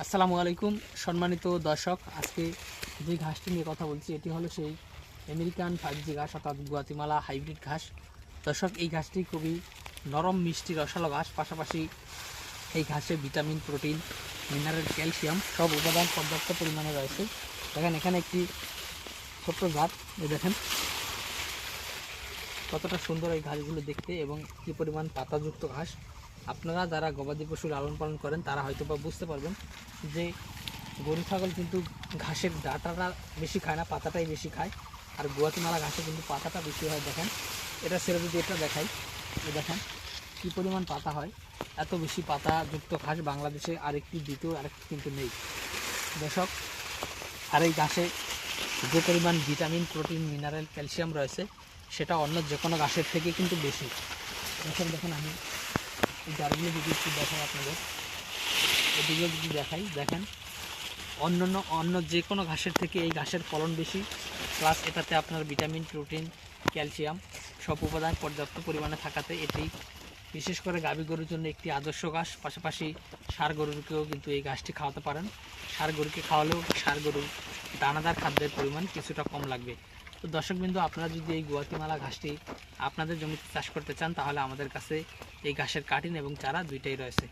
আসসালামু আলাইকুম, সম্মানিত দর্শক। আজকে যে ঘাসটি নিয়ে কথা বলছি, এটি হলো সেই আমেরিকান ফাইভ জি ঘাস অর্থাৎ গুয়াতিমালা হাইব্রিড ঘাস। দর্শক, এই ঘাসটি খুবই নরম, মিষ্টি, রসালো ঘাস। পাশাপাশি এই ঘাসে ভিটামিন, প্রোটিন, মিনারেল, ক্যালসিয়াম সব উপাদান পর্যাপ্ত পরিমাণে রয়েছে। দেখেন, এখানে একটি ছোট্ট গাছ, এই দেখেন। কতটা সুন্দর এই ঘাসগুলো দেখতে এবং কী পরিমাণ পাতাযুক্ত ঘাস। আপনারা যারা গবাদি পশু লালন পালন করেন, তারা হয়তো বা বুঝতে পারবেন যে গরু, ছাগল কিন্তু ঘাসের ডাটাটা বেশি খায় না, পাতাটাই বেশি খায়। আর গুয়াতিমালা ঘাসে কিন্তু পাতাটা বেশি হয়, দেখেন। এটা ছেড়ে যদি এটা দেখাই দেখেন কী পরিমাণ পাতা হয়। এত বেশি পাতা যুক্ত ঘাস বাংলাদেশে আরেকটি দ্বিতীয়, আরেকটি কিন্তু নেই। দর্শক, আর এই ঘাসে যে পরিমাণ ভিটামিন, প্রোটিন, মিনারেল, ক্যালসিয়াম রয়েছে, সেটা অন্য যে কোনো ঘাসের থেকে কিন্তু বেশি। দেখেন দেখেন আমি জারগুলো যদি একটু দেখাই আপনাদের এদিকে যদি দেখাই, দেখেন। অন্যান্য, অন্য যে কোনো ঘাসের থেকে এই ঘাসের ফলন বেশি প্লাস এটাতে আপনার ভিটামিন প্রোটিন ক্যালসিয়াম সব উপাদান পর্যাপ্ত পরিমাণে থাকাতে এটি বিশেষ করে গাভী গরুর জন্য একটি আদর্শ ঘাস। পাশাপাশি সার গরুকেও কিন্তু এই ঘাসটি খাওয়াতে পারেন। সার গরুকে খাওয়ালেও সার গরুর দানাদার খাদ্যের পরিমাণ কিছুটা কম লাগবে। তো দর্শকবিন্দু, আপনারা যদি এই গুয়াতিমালা ঘাসটি আপনাদের জমিতে চাষ করতে চান, তাহলে আমাদের কাছে এই ঘাসের কাটিন এবং চারা দুইটাই রয়েছে।